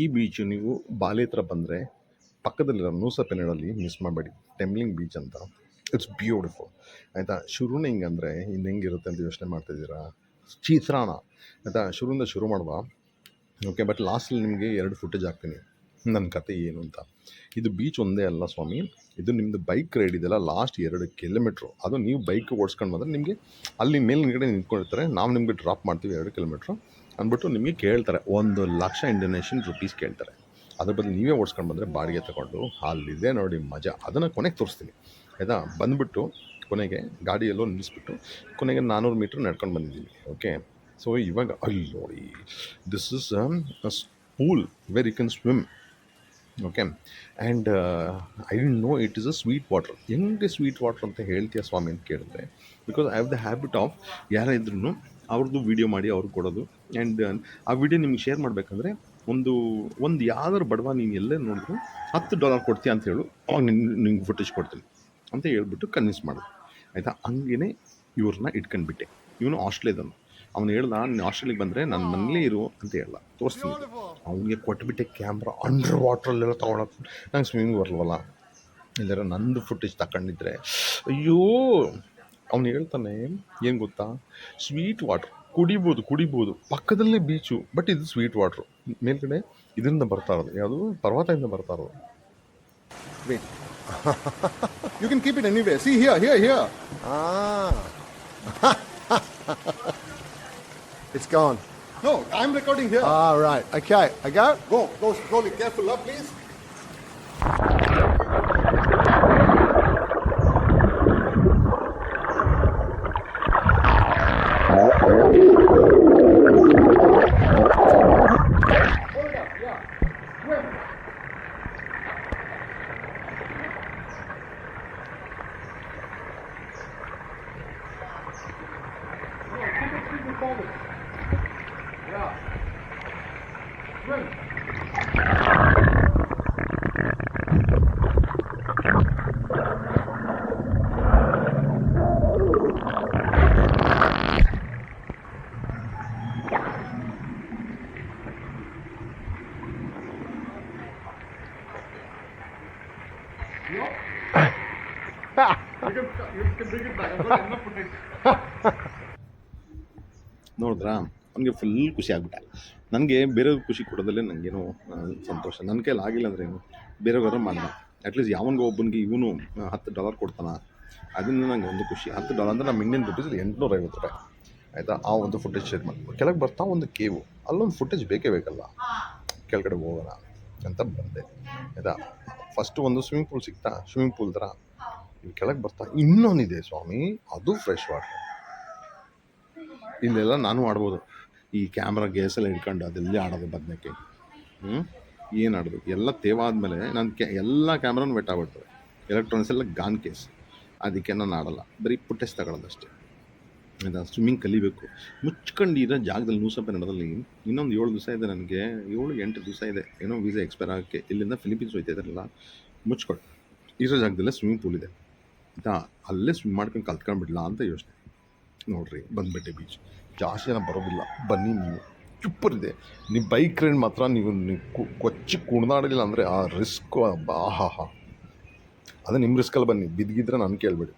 ಈ ಬೀಚ್ ನೀವು ಬಾಲಿ ಹತ್ರ ಬಂದರೆ ಪಕ್ಕದಲ್ಲಿರೋ ನೂಸಪೆನಡಲ್ಲಿ ಮಿಸ್ ಮಾಡಬೇಡಿ. ಟೆಂಬ್ಲಿಂಗ್ ಬೀಚ್ ಅಂತ. ಇಟ್ಸ್ ಬ್ಯೂಟಿಫುಲ್ ಆಯಿತಾ? ಶುರುನೇ ಹಿಂಗೆ ಅಂದರೆ ಇನ್ನು ಹೆಂಗಿರುತ್ತೆ ಅಂತ ಯೋಚನೆ ಮಾಡ್ತಿದ್ದೀರಾ ಚಿತ್ರಾಣ ಆಯಿತಾ? ಶುರುವಿಂದ ಶುರು ಮಾಡುವ. ಓಕೆ ಬಟ್ ಲಾಸ್ಟಲ್ಲಿ ನಿಮಗೆ ಎರಡು ಫುಟೇಜ್ ಹಾಕ್ತೀನಿ. ನನ್ನ ಕತೆ ಏನು ಅಂತ. ಇದು ಬೀಚ್ ಒಂದೇ ಅಲ್ಲ ಸ್ವಾಮಿ. ಇದು ನಿಮ್ಮದು ಬೈಕ್ ರೈಡ್ ಇದೆಲ್ಲ ಲಾಸ್ಟ್ ಎರಡು ಕಿಲೋಮೀಟ್ರು ಅದು ನೀವು ಬೈಕ್ ಓಡಿಸ್ಕೊಂಡು ಬಂದರೆ ನಿಮಗೆ ಅಲ್ಲಿ ಮೇಲ್ಗಡೆ ನಿಂತ್ಕೊಂಡಿರ್ತಾರೆ. ನಾವು ನಿಮಗೆ ಡ್ರಾಪ್ ಮಾಡ್ತೀವಿ ಎರಡು ಕಿಲೋಮೀಟ್ರು ಅಂದ್ಬಿಟ್ಟು ನಿಮಗೆ ಕೇಳ್ತಾರೆ. ಒಂದು ಲಕ್ಷ ಇಂಡೋನೇಷಿಯನ್ ರುಪೀಸ್ ಕೇಳ್ತಾರೆ. ಅದ್ರ ಬದಲು ನೀವೇ ಓಡಿಸ್ಕೊಂಡು ಬಂದರೆ ಬಾಡಿಗೆ ತಗೊಂಡು ಅಲ್ಲಿದೆ ನೋಡಿ ಮಜಾ. ಅದನ್ನು ಕೊನೆಗೆ ತೋರಿಸ್ತೀನಿ. ಆಯಿತಾ? ಬಂದುಬಿಟ್ಟು ಕೊನೆಗೆ ಗಾಡಿಯಲ್ಲೋ ನಿಲ್ಲಿಸ್ಬಿಟ್ಟು ಕೊನೆಗೆ ನಾನ್ನೂರು ಮೀಟ್ರ್ ನಡ್ಕೊಂಡು ಬಂದಿದ್ದೀನಿ. ಓಕೆ ಸೊ ಇವಾಗ ಅಲ್ಲಿ ನೋಡಿ. This is pool where you can swim okay and I didn't know it is a sweet water ಹೆಂಗೆ ಸ್ವೀಟ್ ವಾಟರ್ ಅಂತ ಹೇಳ್ತೀಯ ಸ್ವಾಮಿ ಅಂತ ಕೇಳಿದ್ರೆ? Because I have the habit of ಯಾರೇ ಇದ್ರೂ ಅವ್ರದ್ದು ವೀಡಿಯೋ ಮಾಡಿ ಅವ್ರಿಗೆ ಕೊಡೋದು. ಆ್ಯಂಡ್ ಆ ವಿಡಿಯೋ ನಿಮ್ಗೆ ಶೇರ್ ಮಾಡಬೇಕಂದ್ರೆ ಒಂದು ಒಂದು ಯಾವ್ದಾದ್ರು ಬಡವ ನೀನು ಎಲ್ಲೇ ನೋಡಿದ್ರು ಹತ್ತು ಡಾಲರ್ ಕೊಡ್ತೀಯ ಅಂತ ಹೇಳು, ಅವಾಗ ನಿನ್ನ ನಿಂಗೆ ಫುಟೇಜ್ ಕೊಡ್ತೀನಿ ಅಂತ ಹೇಳ್ಬಿಟ್ಟು ಕನ್ವಿನ್ಸ್ ಮಾಡೋದು ಆಯಿತಾ? ಹಂಗೇ ಇವ್ರನ್ನ ಇಟ್ಕೊಂಡ್ಬಿಟ್ಟೆ. ಇವನು ಆಸ್ಟ್ರೇಲಿಯಾದನು ಅವನು ಹೇಳ್ದ, ನೀನು ಆಸ್ಟ್ರೇಲಿಯಾಗೆ ಬಂದರೆ ನನ್ನ ಮನೇಲೇ ಇರು ಅಂತ ಹೇಳ್ದ. ತೋರಿಸ್ತೀನಿ. ಅವನಿಗೆ ಕೊಟ್ಬಿಟ್ಟೆ ಕ್ಯಾಮ್ರಾ ಅಂಡರ್ ವಾಟ್ರಲ್ಲೆಲ್ಲ ತೊಗೊಳಕ್ಕೆ ನಂಗೆ ಸ್ವಿಮ್ಮಿಂಗ್ ಬರಲ್ವಲ್ಲ. ಇಲ್ಲಾರ ನಂದು ಫುಟೇಜ್ ತಗೊಂಡಿದ್ರೆ ಅಯ್ಯೋ! ಅವನು ಹೇಳ್ತಾನೆ ಏನು ಗೊತ್ತಾ ಸ್ವೀಟ್ ವಾಟ್ರ್ ಕುಡಿಬೋದು ಕುಡಿಬೋದು ಪಕ್ಕದಲ್ಲೇ ಬೀಚು ಬಟ್ ಇದು ಸ್ವೀಟ್ ವಾಟ್ರು ಮೇಲ್ಗಡೆ ಇದರಿಂದ ಬರ್ತಾ ಇರೋದು ಯಾವುದು ಪರ್ವತದಿಂದ ಬರ್ತಾ ಇರೋದು Wait. you can keep it anywhere. See here, here, here. Ah. it's gone. No, I'm recording here. All right. Okay. I go. go, go slowly. Careful, up, ನೋಡಿದ್ರಾ? ನನಗೆ ಫುಲ್ ಖುಷಿ ಆಗ್ಬಿಟ್ಟ. ನನಗೆ ಬೇರೆಯವ್ರ ಖುಷಿ ಕೊಡೋದಲ್ಲೇ ನನಗೇನೋ ಸಂತೋಷ. ನನ್ನ ಕೈಲಿ ಆಗಿಲ್ಲ ಅಂದ್ರೆ ಏನು? ಬೇರೆಯವ್ರ ಮಾಡಲ್ಲ ಅಟ್ಲೀಸ್ಟ್ ಯಾವನಿಗೆ ಒಬ್ಬನಿಗೆ ಇವನು ಹತ್ತು ಡಾಲರ್ ಕೊಡ್ತಾನ. ಅದರಿಂದ ನನಗೆ ಒಂದು ಖುಷಿ. ಹತ್ತು ಡಾಲರ್ ಅಂದರೆ ನಮ್ಮ ಇಂಡಿಯನ್ ಎಂಟುನೂರ ಐವತ್ತು ರೂಪಾಯಿ. ಆಯಿತಾ? ಆ ಒಂದು ಫುಟೇಜ್ ಶೇರ್ ಮಾಡಿ. ಕೆಳಗೆ ಬರ್ತಾ ಒಂದು ಕೇವು. ಅಲ್ಲೊಂದು ಫುಟೇಜ್ ಬೇಕೇ ಬೇಕಲ್ಲ? ಕೆಳಗಡೆ ಹೋಗೋಣ ಅಂತ ಬಂದೆ. ಆಯಿತಾ? ಫಸ್ಟು ಒಂದು ಸ್ವಿಮ್ಮಿಂಗ್ ಪೂಲ್ ಸಿಗ್ತಾ? ಸ್ವಿಮ್ಮಿಂಗ್ ಪೂಲ್ ಥರ ಕೆಳಗೆ ಬರ್ತಾ ಇನ್ನೊಂದಿದೆ ಸ್ವಾಮಿ, ಅದು ಫ್ರೆಶ್ ವಾಟರ್ ಇಲ್ಲೆಲ್ಲ ನಾನು ಆಡ್ಬೋದು. ಈ ಕ್ಯಾಮ್ರಾ ಗೇಸ್ ಎಲ್ಲ ಹಿಡ್ಕೊಂಡು ಅದೆಲ್ಲೇ ಆಡೋದು ಬದನೆಕ್ಕೆ ಹ್ಞೂ ಏನು ಆಡೋದು? ಎಲ್ಲ ತೇವ ಆದಮೇಲೆ ನಾನು ಕ್ಯಾ ಎಲ್ಲ ಕ್ಯಾಮ್ರಾನು ವೆಟ್ ಆಗ್ಬಿಡ್ತವೆ ಎಲೆಕ್ಟ್ರಾನಿಕ್ಸ್ ಎಲ್ಲ ಗಾನ್ ಕೇಸ್ ಅದಕ್ಕೆ ನಾನು ಆಡಲ್ಲ. ಬರೀ ಪುಟ್ಟೆಸ್ ತಗೊಳ್ಳೋದಷ್ಟೇ ಆಯಿತಾ? ಸ್ವಿಮ್ಮಿಂಗ್ ಕಲಿಬೇಕು. ಮುಚ್ಕೊಂಡು ಇರೋ ಜಾಗದಲ್ಲಿ ನೂಸಪ್ಪ ನಡೆದಲ್ಲಿ ಇನ್ನೊಂದು ಏಳು ದಿವಸ ಇದೆ ನನಗೆ. ಏಳು, ಎಂಟು ದಿವಸ ಇದೆ. ಏನೋ ವೀಸಾ ಎಕ್ಸ್ಪೈರ್ ಆಗೋಕ್ಕೆ. ಇಲ್ಲಿಂದ ಫಿಲಿಪೀನ್ಸ್ ಹೋಯ್ತಾ ಇದ್ದಾರಲ್ಲ ಮುಚ್ಕೊಂಡು ಇರೋ ಜಾಗದಲ್ಲೇ ಸ್ವಿಮ್ಮಿಂಗ್ ಪೂಲ್ ಇದೆ. ಆಯಿತಾ ಅಲ್ಲೇ ಸ್ವಿಮ್ ಮಾಡ್ಕೊಂಡು ಕಲ್ತ್ಕೊಂಡ್ಬಿಡ್ಲಾ ಅಂತ ಯೋಚನೆ. ನೋಡ್ರಿ, ಬಂದ್ಬಿಟ್ಟೆ ಬೀಚ್ ಜಾಸ್ತಿ ಜನ ಬರೋದಿಲ್ಲ. ಬನ್ನಿ ನೀವು. ಚುಪ್ಪರಿದೆ ನೀವು ಬೈಕ್ ರೈಡ್ ಮಾತ್ರ ನೀವು ಕೊಚ್ಚಿ ಕುಣಿದಾಡಲಿಲ್ಲ ಅಂದರೆ ಆ ರಿಸ್ಕ್ ಆಹಾ ಹಾ ಅದೇ ನಿಮ್ಮ ರಿಸ್ಕಲ್ಲಿ ಬನ್ನಿ. ಬಿದ್ದಿದ್ರೆ ನಾನು ಕೇಳಬೇಡಿ.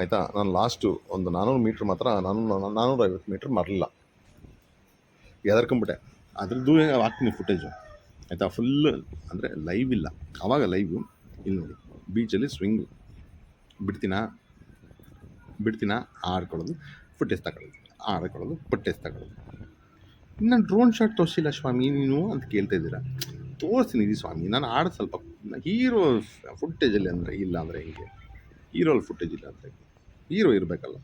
ಆಯಿತಾ? ನಾನು ಲಾಸ್ಟು ಒಂದು ನಾನ್ನೂರು ಮೀಟ್ರ್ ಮಾತ್ರ, ನಾನು ನಾನ್ನೂರ ಐವತ್ತು ಮೀಟ್ರ್ ಮರಲಿಲ್ಲ. ಎದರ್ಕೊಂಬಿಟ್ಟೆ ಅದ್ರದ್ದು ಹಾಕ್ತೀನಿ ಫುಟೇಜು ಆಯಿತಾ? ಫುಲ್ ಅಂದರೆ ಲೈವ್ ಇಲ್ಲ. ಆವಾಗ ಲೈವು ಇಲ್ಲಿ ನೋಡಿ. ಬೀಚಲ್ಲಿ ಸ್ವಿಂಗು ಬಿಡ್ತೀನಾ? ಬಿಡ್ತೀನ? ಆಡ್ಕೊಳ್ಳೋದು ಫುಟೇಜ್ ತಗೊಳ್ಳೋದು, ಆಡ್ಕೊಳ್ಳೋದು ಫುಟೇಜ್ ತಗೊಳ್ಳೋದು. ನಾನು ಡ್ರೋನ್ ಶಾಟ್ ತೋರಿಸಿಲ್ಲ ಸ್ವಾಮಿ, ನೀನು ಅಂತ ಕೇಳ್ತಾ ಇದ್ದೀರಾ? ತೋರಿಸ್ತೀನಿ ಇದು ಸ್ವಾಮಿ, ನಾನು ಆಡ್ ಸ್ವಲ್ಪ, ಹೀರೋ ಫುಟೇಜಲ್ಲಿ ಅಂದರೆ ಇಲ್ಲ ಅಂದರೆ ಹಿಂಗೆ? ಹೀರೋಲ್ಲಿ ಫುಟೇಜ್ ಇಲ್ಲ ಅಂದರೆ ಹೀರೋ ಇರಬೇಕಲ್ಲ.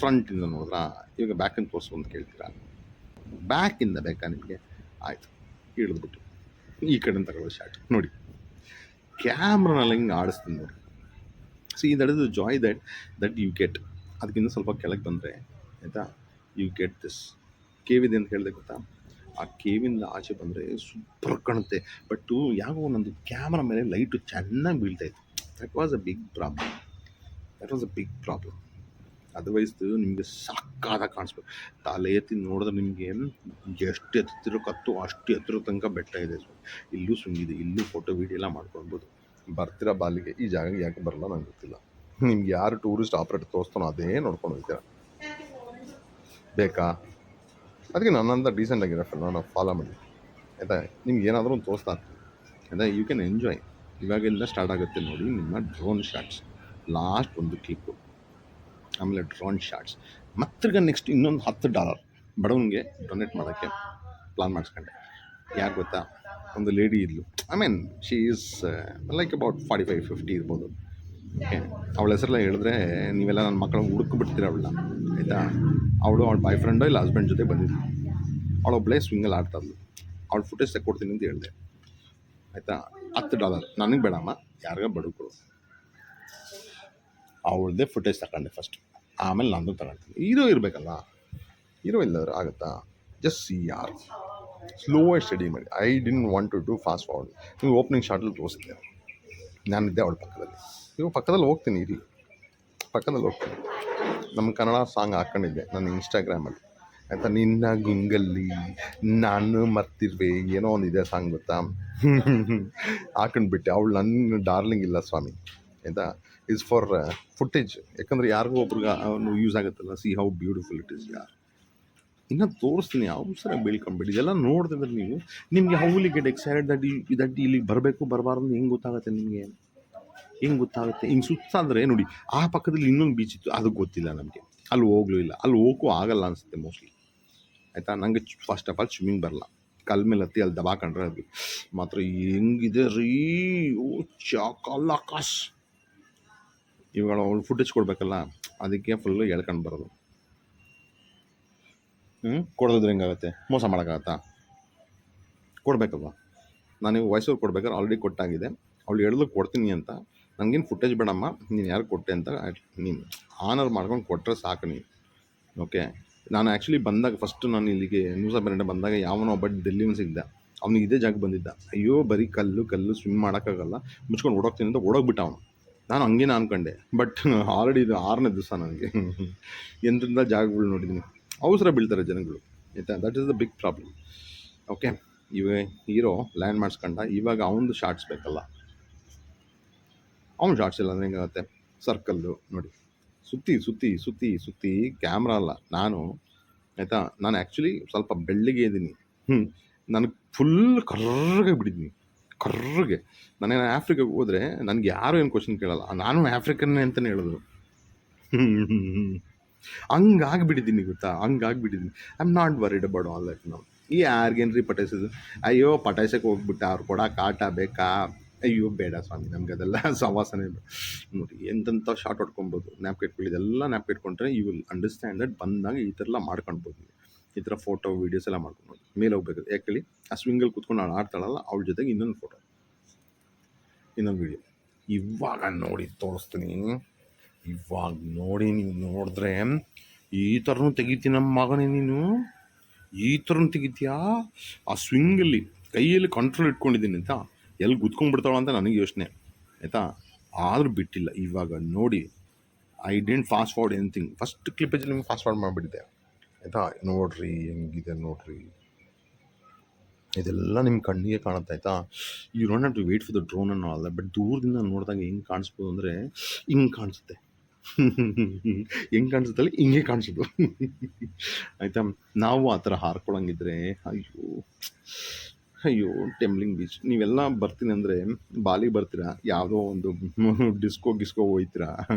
ಫ್ರಂಟಿಂದ ನೋಡಿದ್ರಾ ಇವಾಗ ಬ್ಯಾಕಿಂದ ತೋರಿಸು ಅಂತ ಕೇಳ್ತೀರಾ? ಬ್ಯಾಕಿಂದ ಬೇಕಾ ನಿಮಗೆ? ಆಯಿತು, ಇಳಿದ್ಬಿಟ್ಟು ಈ ಕಡೆಯಿಂದ ತಗೊಳ್ಳೋ ಶಾಟ್ ನೋಡಿ ಕ್ಯಾಮ್ರನಲ್ಲಿ ಹಿಂಗೆ ಆಡಿಸ್ತೀನಿ ನೋಡಿ. See that is joy that that you get ಅದಕ್ಕಿಂತ ಸ್ವಲ್ಪ ಕೆಳಗೆ ಬಂದರೆ, ಆಯಿತಾ? ಯು ಗೆಟ್ ದಿಸ್ ಕೇವಿದೆ ಅಂತ ಹೇಳಿದೆ ಗೊತ್ತಾ? ಆ ಕೇವಿಂದ ಆಚೆ ಬಂದರೆ ಸೂಪರ್ ಕಾಣುತ್ತೆ. ಬಟ್ಟು ಯಾಕೋ ನಂದು ಕ್ಯಾಮ್ರಾ ಮೇಲೆ ಲೈಟು ಚೆನ್ನಾಗಿ ಬೀಳ್ತಾಯಿತ್ತು that was a big problem that was a big problem otherwise ನಿಮಗೆ ಸಾಕಾದ ಕಾಣಿಸ್ಬೇಕು. ತಲೆ ಎತ್ತಿ ನೋಡಿದ್ರೆ ನಿಮಗೆ ಎಷ್ಟು ಎತ್ತಿರಕತ್ತು ಅಷ್ಟು ಎತ್ತಿರೋ ತನಕ ಬೆಟ್ಟ ಇದೆ. ಇಲ್ಲೂ ಸುಂಗಿದೆ ಇಲ್ಲೂ ಫೋಟೋ ವೀಡಿಯೋ ಎಲ್ಲ ಮಾಡ್ಕೊಳ್ಬೋದು. ಬರ್ತೀರಾ ಬಾಲಿಗೆ ಈ ಜಾಗಕ್ಕೆ ಯಾಕೆ ಬರಲ್ಲ ನಂಗೆ ಗೊತ್ತಿಲ್ಲ. ನಿಮ್ಗೆ ಯಾರು ಟೂರಿಸ್ಟ್ ಆಪ್ರೇಟ್ ತೋರಿಸ್ತಾನೋ ಅದೇ ನೋಡ್ಕೊಂಡು ಹೋಗ್ತೀರಾ? ಬೇಕಾ? ಅದಕ್ಕೆ ನನ್ನಂತ ಡೀಸೆಂಟ್ ಆಗಿರೋ ನಾನು ಫಾಲೋ ಮಾಡಿ. ಆಯಿತಾ? ನಿಮ್ಗೆ ಏನಾದರೂ ಒಂದು ತೋರಿಸ್ತಾ ಇರ್ತೀನಿ. ಯು ಕ್ಯಾನ್ ಎಂಜಾಯ್ ಇವಾಗೆಲ್ಲ ಸ್ಟಾರ್ಟ್ ಆಗುತ್ತೆ ನೋಡಿ ನಿಮ್ಮ ಡ್ರೋನ್ ಶಾಟ್ಸ್ ಲಾಸ್ಟ್ ಒಂದು ಕ್ಲಿಪ್ಪು ಆಮೇಲೆ ಡ್ರೋನ್ ಶಾಟ್ಸ್ ಮತ್ತಿರ್ಗ ನೆಕ್ಸ್ಟ್ ಇನ್ನೊಂದು ಹತ್ತು ಡಾಲರ್ ಬಡವನಿಗೆ ಡೊನೇಟ್ ಮಾಡೋಕ್ಕೆ ಪ್ಲಾನ್ ಮಾಡಿಸ್ಕೊಂಡೆ. ಯಾಕೆ ಗೊತ್ತಾ? ಒಂದು ಲೇಡಿ ಇದ್ಲು. I mean she is like about forty five fifty ಇರ್ಬೋದು. ಓಕೆ ಅವಳ ಹೆಸರೆಲ್ಲ ಹೇಳಿದ್ರೆ ನೀವೆಲ್ಲ ನನ್ನ ಮಕ್ಕಳು ಹುಡುಕ್ಬಿಡ್ತೀರ ಅವಳನ್ನ? ಆಯಿತಾ? ಅವಳು ಅವಳ ಬಾಯ್ ಫ್ರೆಂಡೋ ಇಲ್ಲ ಹಸ್ಬೆಂಡ್ ಜೊತೆ ಬಂದಿದ್ಲು. ಅವಳೊಬ್ಬಳೇ ಸ್ವಿಂಗಲ್ಲಿ ಆಡ್ತಾ ಇದ್ಲು. ಅವಳು ಫುಟೇಜ್ ತೆಕ್ಕೊಡ್ತೀನಿ ಅಂತ ಹೇಳಿದೆ. ಆಯಿತಾ? ಹತ್ತು ಡಾಲರ್ ನನಗೆ ಬೇಡಮ್ಮ. ಯಾರಿಗ ಬಡವರು. ಅವಳದೇ ಫುಟೇಜ್ ತಗೊಂಡೆ ಫಸ್ಟ್ ಆಮೇಲೆ ನಂದು ತಗೊಳ್ತೀನಿ ಹೀರೋ ಇರಬೇಕಲ್ಲ? ಹೀರೋ ಇಲ್ಲದ್ರೆ ಆಗುತ್ತಾ? ಜಸ್ಟ್ ಸಿ ಯಾರ್. ಸ್ಲೋ ಸ್ಟಡಿ ಮಾಡಿ. I didn't want to do fast forward ನೀವು ಓಪನಿಂಗ್ ಶಾರ್ಟಲ್ಲಿ ತೋರಿಸಿದ್ದೆ. ನಾನಿದ್ದೆ ಅವಳ ಪಕ್ಕದಲ್ಲಿ. ನೀವು ಪಕ್ಕದಲ್ಲಿ ಹೋಗ್ತೀನಿ ಇರಿ ಪಕ್ಕದಲ್ಲಿ ಹೋಗ್ತೀನಿ. ನಮ್ಮ ಕನ್ನಡ ಸಾಂಗ್ ಹಾಕ್ಕೊಂಡಿದ್ದೆ ನನ್ನ ಇನ್ಸ್ಟಾಗ್ರಾಮಲ್ಲಿ ಆಯಿತಾ, ನಿನ್ನ ಗುಂಗಲ್ಲಿ ನಾನು ಮರ್ತಿರ್ವೆ, ಏನೋ ಒಂದು ಇದೆ ಸಾಂಗ್ ಗೊತ್ತಾ? ಹಾಕೊಂಡ್ಬಿಟ್ಟೆ ಅವಳು ನನ್ನ ಡಾರ್ಲಿಂಗ್ ಇಲ್ಲ ಸ್ವಾಮಿ. ಆಯಿತಾ? ಇಸ್ ಫಾರ್ ಫುಟೇಜ್ ಯಾಕಂದರೆ ಯಾರಿಗೂ ಒಬ್ರಿಗೆ ಯೂಸ್ ಆಗುತ್ತಲ್ಲ. See how beautiful it is ಯಾರ್? ಇನ್ನು ತೋರಿಸ್ತೀನಿ ಅವಸರ ಬೀಳ್ಕೊಂಬಿಡಿ ಇದೆಲ್ಲ ನೋಡ್ತಿದ್ರೆ ನೀವು ನಿಮಗೆ how will get excited that ಈ ದಟ್ ಇಲ್ಲಿಗೆ ಬರಬೇಕು, ಬರಬಾರ್ದು ಹೆಂಗೆ ಗೊತ್ತಾಗುತ್ತೆ ನಿಮಗೆ? ಹೆಂಗೆ ಗೊತ್ತಾಗುತ್ತೆ? ಹಿಂಗೆ ಸುತ್ತಾದರೆ ನೋಡಿ, ಆ ಪಕ್ಕದಲ್ಲಿ ಇನ್ನೊಂದು ಬೀಚ್ ಇತ್ತು, ಅದು ಗೊತ್ತಿಲ್ಲ ನಮಗೆ. ಅಲ್ಲಿ ಹೋಗ್ಲೂ ಇಲ್ಲ, ಅಲ್ಲಿ ಹೋಗಕ್ಕೂ ಆಗಲ್ಲ ಅನಿಸುತ್ತೆ ಮೋಸ್ಟ್ಲಿ ಆಯಿತಾ? ನನಗೆ ಫಸ್ಟ್ ಆಫ್ ಆಲ್ ಸ್ವಿಮ್ಮಿಂಗ್ ಬರಲ್ಲ. ಕಲ್ ಮೇಲೆ ಹತ್ತಿ ಅಲ್ಲಿ ದಬಾಕೊಂಡ್ರೆ ಅದು ಮಾತ್ರ ಹೆಂಗಿದೆ ರೀ? ಓ ಚಾಕಲಾಕಾಸ್ ಇವಾಗ ಅವಳು ಫುಟೇಜ್ ಕೊಡಬೇಕಲ್ಲ, ಅದಕ್ಕೆ ಫುಲ್ಲು ಎಳ್ಕೊಂಡು ಬರೋದು. ಹ್ಞೂ ಕೊಡೋದ್ರೆ ಹೆಂಗಾಗುತ್ತೆ? ಮೋಸ ಮಾಡೋಕ್ಕಾಗತ್ತಾ? ಕೊಡಬೇಕಲ್ವ? ನಾನು ವಯಸ್ಸವ್ರು ಕೊಡ್ಬೇಕಾದ್ರೆ ಆಲ್ರೆಡಿ ಕೊಟ್ಟಾಗಿದೆ. ಅವಳು ಹೇಳಿದ್ರು ಕೊಡ್ತೀನಿ ಅಂತ. ನನಗೇನು ಫುಟೇಜ್ ಬೇಡಮ್ಮ. ನೀನು ಯಾರು ಕೊಟ್ಟೆ ಅಂತ ನೀನು ಆನರ್ ಮಾಡ್ಕೊಂಡು ಕೊಟ್ಟರೆ ಸಾಕು ನೀನು. ಓಕೆ ನಾನು ಆ್ಯಕ್ಚುಲಿ ಬಂದಾಗ ಫಸ್ಟು ನಾನು ಇಲ್ಲಿಗೆ ನ್ಯೂಸ್ ಬೆರಡೆ ಬಂದಾಗ ಯಾವನೋ ಒಬ್ಬ ಡೆಲ್ಲಿವನ್ ಸಿಗ್ದ ಅವ್ನಿಗೆ ಇದೇ ಜಾಗ ಬಂದಿದ್ದ. ಅಯ್ಯೋ, ಬರೀ ಕಲ್ಲು ಕಲ್ಲು ಸ್ವಿಮ್ ಮಾಡೋಕ್ಕಾಗಲ್ಲ. ಮುಚ್ಕೊಂಡು ಓಡೋಗ್ತೀನಿ ಅಂತ ಓಡೋಗ್ಬಿಟ್ಟ ಅವನು. ನಾನು ಹಂಗೇನ ಅನ್ಕೊಂಡೆ. ಬಟ್ ಆಲ್ರೆಡಿ ಇದು ಆರನೇ ದಿವಸ ನನಗೆ. ಎಂತಿಂದ ಜಾಗಗಳು ನೋಡಿದ್ದೀನಿ ಅವಸರ ಬೀಳ್ತಾರೆ ಜನಗಳು. ಆಯಿತಾ? That is the big problem okay ಇವ ಹೀರೋ ಲ್ಯಾಂಡ್ ಮಾಡಿಸ್ಕೊಂಡ, ಇವಾಗ ಅವನದು ಶಾರ್ಟ್ಸ್ ಬೇಕಲ್ಲ. ಅವ್ನು ಶಾರ್ಟ್ಸ್ ಇಲ್ಲ ಅಂದರೆ ಹೆಂಗಾಗುತ್ತೆ? ಸರ್ಕಲ್ಲು ನೋಡಿ. ಸುತ್ತಿ ಸುತ್ತಿ ಸುತ್ತಿ ಸುತ್ತಿ ಕ್ಯಾಮ್ರಾ ಅಲ್ಲ. ನಾನು, ಆಯಿತಾ? ನಾನು ಆ್ಯಕ್ಚುಲಿ ಸ್ವಲ್ಪ ಬೆಳ್ಳಿಗೆ ಇದ್ದೀನಿ. ಹ್ಞೂ ನನಗೆ ಫುಲ್ ಕರ್ರಗೆ ಬಿಡಿದ್ದೀನಿ ಕರ್ರಗೆ. ನಾನೇನು ಆಫ್ರಿಕಾಗೆ ಹೋದರೆ, ನನಗೆ ಯಾರು ಏನು ಕ್ವಶನ್ ಕೇಳಲ್ಲ. ನಾನು ಆಫ್ರಿಕನ್ನೇ ಅಂತಲೇ ಹೇಳಿದ್ರು ಹಂಗಾಗ್ಬಿಟ್ಟಿದ್ದೀನಿ ಗೊತ್ತಾ? ಹಂಗಾಗ್ಬಿಟ್ಟಿದ್ದೀನಿ. I am not worried about all that ನಾವು ಈ ಯಾರಿಗೇನ್ರಿ ಪಟಾಯಿಸೋದು ಅಯ್ಯೋ, ಪಟಾಯಿಸಕ್ಕೆ ಹೋಗ್ಬಿಟ್ಟ, ಅವ್ರು ಕೊಡೋ ಆಟ ಬೇಕಾ? ಅಯ್ಯೋ, ಬೇಡ ಸ್ವಾಮಿ, ನಮ್ಗೆ ಅದೆಲ್ಲ ಸವಾಸನೆ ನೋಡಿ, ಎಂತೆಂಥ ಶಾರ್ಟ್ ಹೊಡ್ಕೊಬೋದು. ನ್ಯಾಪ್ ಇದೆಲ್ಲ ನ್ಯಾಪ್ ಇಟ್ಕೊಂಡ್ರೆ ಯು ವಿಲ್ ಅಂಡರ್ಸ್ಟ್ಯಾಂಡ್ ದಟ್ ಬಂದಾಗ ಈ ಥರ ಎಲ್ಲ ಮಾಡ್ಕೊಳ್ಬೋದು ಈ ಥರ ಫೋಟೋ ವೀಡಿಯೋಸ್ ಎಲ್ಲ ಮಾಡ್ಕೊಬೋದು ಮೇಲೆ ಹೋಗ್ಬೇಕು. ಯಾಕೆ ಆ ಸ್ವಿಂಗಲ್ಲಿ ಕೂತ್ಕೊಂಡು ನಾನು ಆಡ್ತಾಳಲ್ಲ, ಅವ್ಳ ಜೊತೆಗೆ ಇನ್ನೊಂದು ಫೋಟೋ ಇನ್ನೊಂದು ವಿಡಿಯೋ ಇವಾಗ ನೋಡಿ, ತೋರಿಸ್ತೀನಿ. ಇವಾಗ ನೋಡಿ ನೀವು ನೋಡಿದ್ರೆ ಈ ಥರನೂ ತೆಗಿತೀನಿ ನಮ್ಮ ಮಗನೇ ನೀನು. ಈ ಥರನೂ ತೆಗಿತೀಯಾ? ಆ ಸ್ವಿಂಗಲ್ಲಿ ಕೈಯಲ್ಲಿ ಕಂಟ್ರೋಲ್ ಇಟ್ಕೊಂಡಿದ್ದೀನಿ ಅಂತ ಎಲ್ಲಿ ಗುದ್ಕೊಂಡ್ಬಿಡ್ತಾವ ಅಂತ ನನಗೆ ಯೋಚನೆ, ಆಯಿತಾ? ಆದರೂ ಬಿಟ್ಟಿಲ್ಲ, ಇವಾಗ ನೋಡಿ I didn't fast forward anything first ಕ್ಲಿಪ್ಪೇಜಲ್ಲಿ ನಿಮ್ಗೆ ಫಾಸ್ಟ್ ಫಾರ್ಡ್ ಮಾಡಿಬಿಟ್ಟಿದ್ದೆ, ಆಯಿತಾ? ನೋಡ್ರಿ, ಹೆಂಗಿದೆ ನೋಡ್ರಿ. ಇದೆಲ್ಲ ನಿಮ್ಮ ಕಣ್ಣಿಗೆ ಕಾಣುತ್ತೆ, ಆಯಿತಾ? You don't have to wait for the drone ಅನ್ನೋ ಅಲ್ಲ ಬಟ್ ದೂರದಿಂದ ನೋಡಿದಾಗ ಹೆಂಗೆ ಕಾಣಿಸ್ಬೋದು ಅಂದರೆ, ಹಿಂಗೆ ಕಾಣಿಸುತ್ತೆ. ಹೆಂಗೆ ಕಾಣಿಸುತ್ತಲ್ಲ? ಹಿಂಗೆ ಕಾಣಿಸೋದು. ಆಯಿತಾ? ನಾವು ಆ ಥರ ಹಾರ್ಕೊಳಂಗಿದ್ರೆ, ಅಯ್ಯೋ ಅಯ್ಯೋ, ಟೆಂಬ್ಲಿಂಗ್ ಬೀಚ್. ನೀವೆಲ್ಲ ಬರ್ತೀನಿ ಅಂದರೆ ಬಾಲಿಗೆ ಬರ್ತೀರಾ? ಯಾವುದೋ ಒಂದು ಡಿಸ್ಕೋ ಗಿಸ್ಕೋ ಹೋಯ್ತೀರಾ?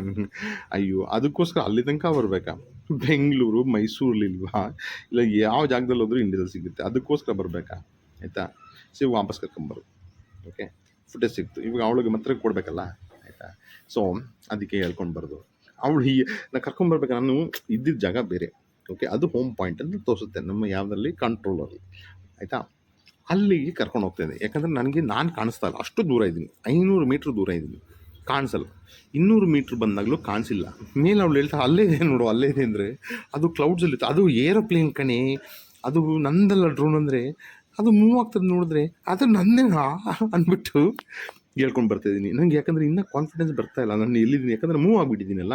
ಅಯ್ಯೋ, ಅದಕ್ಕೋಸ್ಕರ ಅಲ್ಲಿ ತನಕ ಬರಬೇಕಾ? ಬೆಂಗಳೂರು ಮೈಸೂರಲ್ಲಿಲ್ವಾ ಇಲ್ಲ, ಯಾವ ಜಾಗದಲ್ಲಿ ಹೋದ್ರೂ ಇಂಡಿಯಾದಲ್ಲಿ ಸಿಗುತ್ತೆ. ಅದಕ್ಕೋಸ್ಕರ ಬರಬೇಕಾ? ಆಯಿತಾ? ಸಿ ವಾಪಸ್ ಕರ್ಕೊಂಬರು ಓಕೆ ಫುಟೇಜ್ ಸಿಕ್ತು ಇವಾಗ ಅವಳಿಗೆ ಮಾತ್ರ ಕೊಡಬೇಕಲ್ಲ? ಆಯಿತಾ? ಸೊ ಅದಕ್ಕೆ ಹೇಳ್ಕೊಂಡು ಬರೋದು. ಅವಳು ಹೀಗೆ, ನಾ ಕರ್ಕೊಂಬರ್ಬೇಕು ನಾನು ಇದ್ದಿದ್ದ ಜಾಗ ಬೇರೆ. ಓಕೆ ಅದು ಹೋಮ್ ಪಾಯಿಂಟ್ ಅಂತ ತೋರಿಸುತ್ತೆ, ನಮ್ಮ ಯಾವುದರಲ್ಲಿ ಕಂಟ್ರೋಲಲ್ಲಿ ಆಯಿತಾ? ಅಲ್ಲಿಗೆ ಕರ್ಕೊಂಡು ಹೋಗ್ತಾಯಿದ್ದೆ ಯಾಕಂದರೆ ನನಗೆ, ನಾನು ಕಾಣಿಸ್ತಾ ಇಲ್ಲ. ಅಷ್ಟು ದೂರ ಇದ್ದೀನಿ. ಐನೂರು ಮೀಟ್ರ್ ದೂರ ಇದ್ದೀನಿ. ಕಾಣಿಸಲ್ಲ. ಇನ್ನೂರು ಮೀಟ್ರ್ ಬಂದಾಗಲೂ ಕಾಣಿಸಿಲ್ಲ. ಮೇಲೆ ಅವಳು ಹೇಳ್ತಾ, ಅಲ್ಲೇ ಇದೆ ನೋಡು, ಅಲ್ಲೇ ಇದೆ ಅಂದರೆ ಅದು ಕ್ಲೌಡ್ಸಲ್ಲಿತ್ತು ಅದು ಏರೋಪ್ಲೇನ್ ಕಣೆ. ಅದು ನಂದಲ್ಲ ಡ್ರೋನ್ ಅಂದರೆ ಅದು ಮೂವ್ ಆಗ್ತದೆ ನೋಡಿದ್ರೆ. ಅದು ನಂದೇನಾ? ಅಂದ್ಬಿಟ್ಟು ಹೇಳ್ಕೊಂಡು ಬರ್ತಾಯಿದ್ದೀನಿ ನನಗೆ ಯಾಕಂದರೆ ಇನ್ನೂ ಕಾನ್ಫಿಡೆನ್ಸ್ ಬರ್ತಾ ಇಲ್ಲ. ನಾನು ಎಲ್ಲಿದ್ದೀನಿ? ಯಾಕಂದರೆ ಮೂವ್ ಆಗಿಬಿಟ್ಟಿದ್ದೀನಲ್ಲ.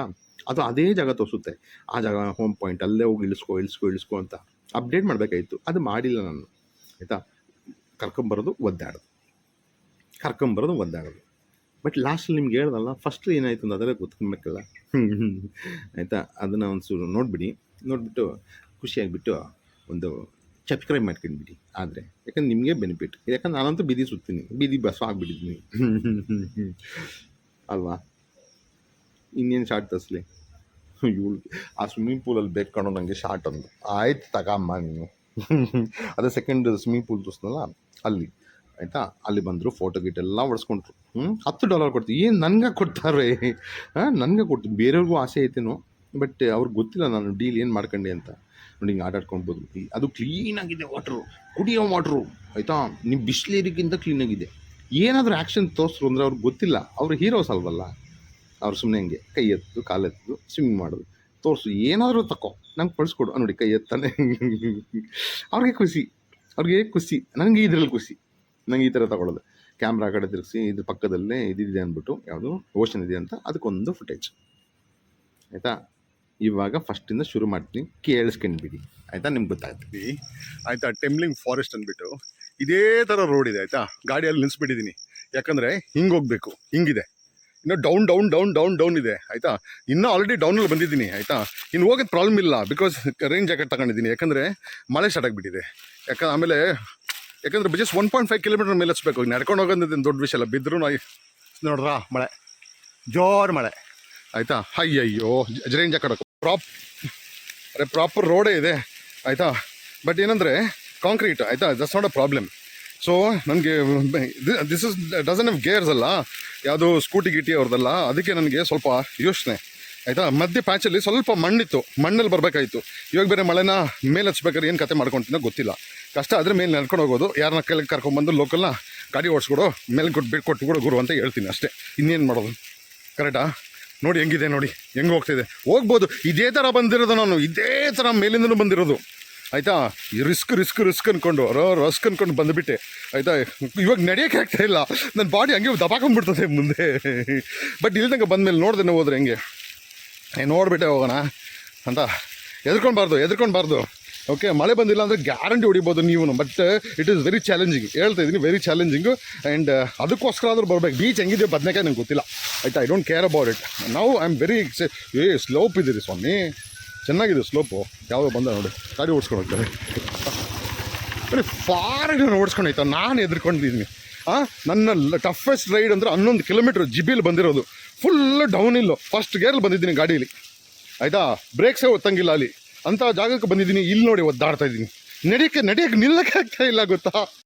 ಅದು ಅದೇ ಜಾಗ ತೋರಿಸುತ್ತೆ. ಆ ಜಾಗ ಹೋಮ್ ಪಾಯಿಂಟ್ ಅಲ್ಲೇ ಹೋಗಿ ಇಳಿಸ್ಕೊ ಇಳಿಸ್ಕೊ ಇಳಿಸ್ಕೊ ಅಂತ ಅಪ್ಡೇಟ್ ಮಾಡಬೇಕಾಯಿತು. ಅದು ಮಾಡಿಲ್ಲ ನಾನು. ಆಯಿತಾ? ಕರ್ಕೊಂಬರೋದು, ಒದ್ದಾಡೋದು. ಕರ್ಕೊಂಬರೋದು, ಒದ್ದಾಡೋದು. ಬಟ್ ಲಾಸ್ಟಲ್ಲಿ ನಿಮ್ಗೆ ಹೇಳ್ದಲ್ಲ ಫಸ್ಟ್ ಏನಾಯಿತು ಅಂತ ಅದರೇ ಗೊತ್ಕೊಬೇಕಲ್ಲ ಆಯಿತಾ? ಅದನ್ನು ಒಂಚೂರು ನೋಡಿಬಿಡಿ. ನೋಡಿಬಿಟ್ಟು ಖುಷಿಯಾಗಿಬಿಟ್ಟು ಒಂದು ಸಬ್ಸ್ಕ್ರೈಬ್ ಮಾಡ್ಕೊಂಡ್ಬಿಡಿ. ಆದರೆ, ಯಾಕಂದ್ರೆ ನಿಮಗೆ ಬೆನಿಫಿಟ್ ಯಾಕಂದ್ರೆ ನಾನಂತೂ ಬೀದಿ ಸುತ್ತೀನಿ. ಬೀದಿ ಬಸ್ ಆಗಿಬಿಟ್ಟಿದ್ದೀನಿ ಅಲ್ವಾ? ಇನ್ನೇನು ಶಾರ್ಟ್ ತರಿಸ್ಲಿ? ಇವಳು, ಆ ಸ್ವಿಮ್ಮಿಂಗ್ ಪೂಲಲ್ಲಿ ಬೇಕು ನನಗೆ ಶಾರ್ಟ್ ಅಂದು. ಆಯ್ತು ತಗಮ್ಮ ನೀನು. ಅದೇ ಸೆಕೆಂಡ್ ಸ್ವಿಮ್ಮಿಂಗ್ ಪೂಲ್ ತೋರಿಸ್ನಲ್ಲ ಅಲ್ಲಿ. ಆಯಿತಾ? ಅಲ್ಲಿ ಬಂದರು ಫೋಟೋ ಗೀಟ್ ಎಲ್ಲ ಹೊಡ್ಸ್ಕೊಂಡ್ರು ಹ್ಞೂ ಹತ್ತು ಡಾಲರ್ ಕೊಡ್ತೀವಿ. ಏನು ನನಗೆ ಕೊಡ್ತಾರೆ? ಹಾಂ? ನನಗೆ ಕೊಡ್ತೀನಿ ಬೇರೆಯವ್ರಿಗೂ ಆಸೆ ಐತೇನೋ? ಬಟ್ ಅವ್ರಿಗೆ ಗೊತ್ತಿಲ್ಲ ನಾನು ಡೀಲ್ ಏನು ಮಾಡ್ಕೊಂಡೆ ಅಂತ. ನೋಡಿ ಹಿಂಗೆ ಆಟಾಡ್ಕೊಳ್ಬೋದು ಅದು ಕ್ಲೀನಾಗಿದೆ ವಾಟ್ರು ಕುಡಿಯೋ ವಾಟ್ರು ಆಯಿತಾ? ನಿಮ್ಮ ಬಿಸ್ಲೇರಿಗಿಂತ ಕ್ಲೀನಾಗಿದೆ ಏನಾದರೂ ಆ್ಯಕ್ಷನ್ ತೋರಿಸ್ರು ಅಂದರೆ ಅವ್ರಿಗೆ ಗೊತ್ತಿಲ್ಲ. ಅವ್ರು ಹೀರೋಸ್ ಅಲ್ವಲ್ಲ? ಅವ್ರು ಸುಮ್ಮನೆ ಹಂಗೆ ಕೈ ಎತ್ತು ಕಾಲೆತ್ತು ಸ್ವಿಮ್ಮಿಂಗ್ ಮಾಡೋದು. ತೋರಿಸು, ಏನಾದರೂ ತಕೋ. ನಂಗೆ ಕಳಿಸ್ಕೊಡು ನೋಡಿ, ಕೈ ಎತ್ತಾನೆ. ಅವ್ರಿಗೆ ಖುಷಿ. ಅವ್ರಿಗೆ ಖುಷಿ. ನನಗೆ ಇದ್ರಲ್ಲಿ ಖುಷಿ. ನಂಗೆ ಈ ಥರ ತಗೊಳ್ಳೋದು. ಕ್ಯಾಮ್ರಾ ಕಡೆ ತಿರುಗಿಸಿ ಇದ್ರ ಪಕ್ಕದಲ್ಲೇ ಇದಿದೆ ಅಂದ್ಬಿಟ್ಟು, ಯಾವುದು ಓಷನ್ ಇದೆ ಅಂತ ಅದಕ್ಕೊಂದು ಫುಟೇಜ್ ಆಯಿತಾ? ಇವಾಗ ಫಸ್ಟಿಂದ ಶುರು ಮಾಡ್ತೀನಿ. ಕೇಳಿಸ್ಕೊಂಡ್ಬಿಡಿ. ಆಯಿತಾ? ನಿಮ್ಗೆ ಗೊತ್ತಾಯ್ತು. ಆಯ್ತಾ? ಟೆಂಬ್ಲಿಂಗ್ ಫಾರೆಸ್ಟ್ ಅಂದ್ಬಿಟ್ಟು ಇದೇ ಥರ ರೋಡ್ ಇದೆ, ಆಯ್ತಾ? ಗಾಡಿಯಲ್ಲಿ ನಿಲ್ಲಿಸ್ಬಿಟ್ಟಿದ್ದೀನಿ ಯಾಕಂದರೆ ಹಿಂಗೆ ಹೋಗಬೇಕು, ಹಿಂಗಿದೆ. ಇನ್ನು down down down down down ಇದೆ, ಆಯಿತಾ? ಇನ್ನೂ ಆಲ್ರೆಡಿ ಡೌನಲ್ಲಿ ಬಂದಿದ್ದೀನಿ, ಆಯಿತಾ? ಇನ್ನು ಹೋಗೋದು ಪ್ರಾಬ್ಲಮ್ ಇಲ್ಲ ಬಿಕಾಸ್ ರೈನ್ ಜಾಕೆಟ್ ತಗೊಂಡಿದ್ದೀನಿ? ಯಾಕಂದರೆ ಮಳೆ ಸ್ಟಾರ್ಟ್ ಆಗಿಬಿಟ್ಟಿದೆ. ಯಾಕಂದ್ರೆ ಆಮೇಲೆ ಯಾಕಂದ್ರೆ just one point five kilometre ಮೇಲೆ ಹಚ್ಬೇಕು ನಡ್ಕೊಂಡು ಹೋಗೋದೇನು ದೊಡ್ಡ ವಿಷಯ ಅಲ್ಲ. ಬಿದ್ದರೂ ನೋಡ್ರಾ ಮಳೆ. ಜೋರು ಮಳೆ. ಆಯಿತಾ? ಅಯ್ಯಯ್ಯೋ ರೈನ್ ಜಾಕೆಟ್ ಪ್ರಾಪ್ ಅರೆ ಪ್ರಾಪರ್ ರೋಡೇ ಇದೆ. ಆಯಿತಾ? ಬಟ್ ಏನಂದರೆ ಕಾಂಕ್ರೀಟ್ ಆಯಿತಾ? That's not a problem so ನನಗೆ this is dozen of gears ಅಲ್ಲ? ಯಾವುದು ಸ್ಕೂಟಿ ಗಿಟಿ ಅವ್ರದ್ದಲ್ಲ. ಅದಕ್ಕೆ ನನಗೆ ಸ್ವಲ್ಪ ಯೋಚನೆ. ಆಯಿತಾ? ಮಧ್ಯೆ ಪ್ಯಾಚಲ್ಲಿ ಸ್ವಲ್ಪ ಮಣ್ಣಿತ್ತು. ಮಣ್ಣಲ್ಲಿ ಬರಬೇಕಾಯಿತು. ಇವಾಗ ಬೇರೆ ಮಳೆನ ಮೇಲೆ ಹಚ್ಬೇಕಾದ್ರೆ ಏನು ಕತೆ ಮಾಡ್ಕೊತೀನೋ ಗೊತ್ತಿಲ್ಲ. ಕಷ್ಟ ಆದರೆ ಮೇಲೆ ನಡ್ಕೊಂಡು ಹೋಗೋದು. ಯಾರನ್ನ ಕೆಳಗೆ ಕರ್ಕೊಂಡ್ಬಂದು ಲೋಕಲ್ನ ಗಾಡಿ ಓಡಿಸ್ಕೊಡು, ಮೇಲೆ ಕೊಟ್ಟು ಬಿಟ್ಟು ಕೊಟ್ಟು ಕೊಡು ಗುರು ಅಂತ ಹೇಳ್ತೀನಿ ಅಷ್ಟೇ. ಇನ್ನೇನು ಮಾಡೋದು? ಕರೆಕ್ಟಾ ನೋಡಿ ಹೆಂಗಿದೆ ನೋಡಿ, ಹೆಂಗೆ ಹೋಗ್ತಿದೆ. ಹೋಗ್ಬೋದು, ಇದೇ ಥರ ಬಂದಿರೋದು ನಾನು, ಇದೇ ಥರ ಮೇಲಿಂದನೂ ಬಂದಿರೋದು. ಆಯಿತಾ? ರಿಸ್ಕ್ ರಿಸ್ಕ್ ರಿಸ್ಕ್ ಅಂದ್ಕೊಂಡು ರಸ್ಕ್ ಅಂದ್ಕೊಂಡು ಬಂದುಬಿಟ್ಟೆ. ಆಯಿತಾ? ಇವಾಗ ನಡೆಯೋಕೆ ಆಗ್ತಾ ಇಲ್ಲ. ನನ್ನ ಬಾಡಿ ಹಂಗೆ ದಬಾಕೊಂಡ್ಬಿಡ್ತದೆ ಮುಂದೆ. ಬಟ್ ಇಲ್ಲಿ ತನಕ ಬಂದಮೇಲೆ ನೋಡ್ದೆ ಹೋದ್ರೆ ಹೆಂಗೆ? ನೋಡಿಬಿಟ್ಟೆ ಹೋಗೋಣ. ಅಂತ. ಎದ್ಕೊಳ್ಬಾರ್ದು ಎದ್ಕೊಳ್ಬಾರ್ದು ಓಕೆ ಮಳೆ ಬಂದಿಲ್ಲ ಅಂದರೆ ಗ್ಯಾರಂಟಿ ಹೊಡಿಬೋದು ನೀವು but it is very challenging ಹೇಳ್ತಾ ಇದ್ದೀನಿ ವೆರಿ ಚಾಲೆಂಜಿಂಗು ಆ್ಯಂಡ್ ಅದಕ್ಕೋಸ್ಕರ ಆದರೂ ಬರಬೇಕು. ಬೀಚ್ ಹೆಂಗಿದೆ, ಬದನೇಕಾಯಿ ನಂಗೆ ಗೊತ್ತಿಲ್ಲ. ಆಯ್ತಾ I don't care about it ನಾವು I am very a slope ಇದ್ದೀರಿ ಸ್ವಾಮಿ. ಚೆನ್ನಾಗಿದೆ ಸ್ಲೋಪು ಯಾವುದೋ ಬಂದ ನೋಡಿ. ಗಾಡಿ ಓಡಿಸ್ಕೊಂಡು ಹೋಗ್ತಾರೆ. ಬರೀ ಫಾರಿನ ಓಡಿಸ್ಕೊಂಡು ಆಯ್ತಾ ನಾನು ಎದ್ಕೊಂಡಿದ್ದೀನಿ ಹಾಂ ನನ್ನ ಟಫೆಸ್ಟ್ ರೈಡ್ ಅಂದರೆ ಹನ್ನೊಂದು ಕಿಲೋಮೀಟ್ರ್ ಜಿಬಿಲಿ ಬಂದಿರೋದು. ಫುಲ್ ಡೌನ್ ಇಲ್ಲು ಫಸ್ಟ್ ಗೇರಲ್ಲಿ ಬಂದಿದ್ದೀನಿ ಗಾಡೀಲಿ. ಆಯಿತಾ? ಬ್ರೇಕ್ಸೇ ಒತ್ತಂಗಿಲ್ಲ ಅಲ್ಲಿ. ಅಂಥ ಜಾಗಕ್ಕೆ ಬಂದಿದ್ದೀನಿ ಇಲ್ಲಿ ನೋಡಿ ಒದ್ದಾಡ್ತಾ ಇದ್ದೀನಿ. ನಡಿಯಕ್ಕೆ ನಡಿಯಕ್ಕೆ ನಿಲ್ಲಕ್ಕೆ ಆಗ್ತಾ ಇಲ್ಲ ಗೊತ್ತಾ?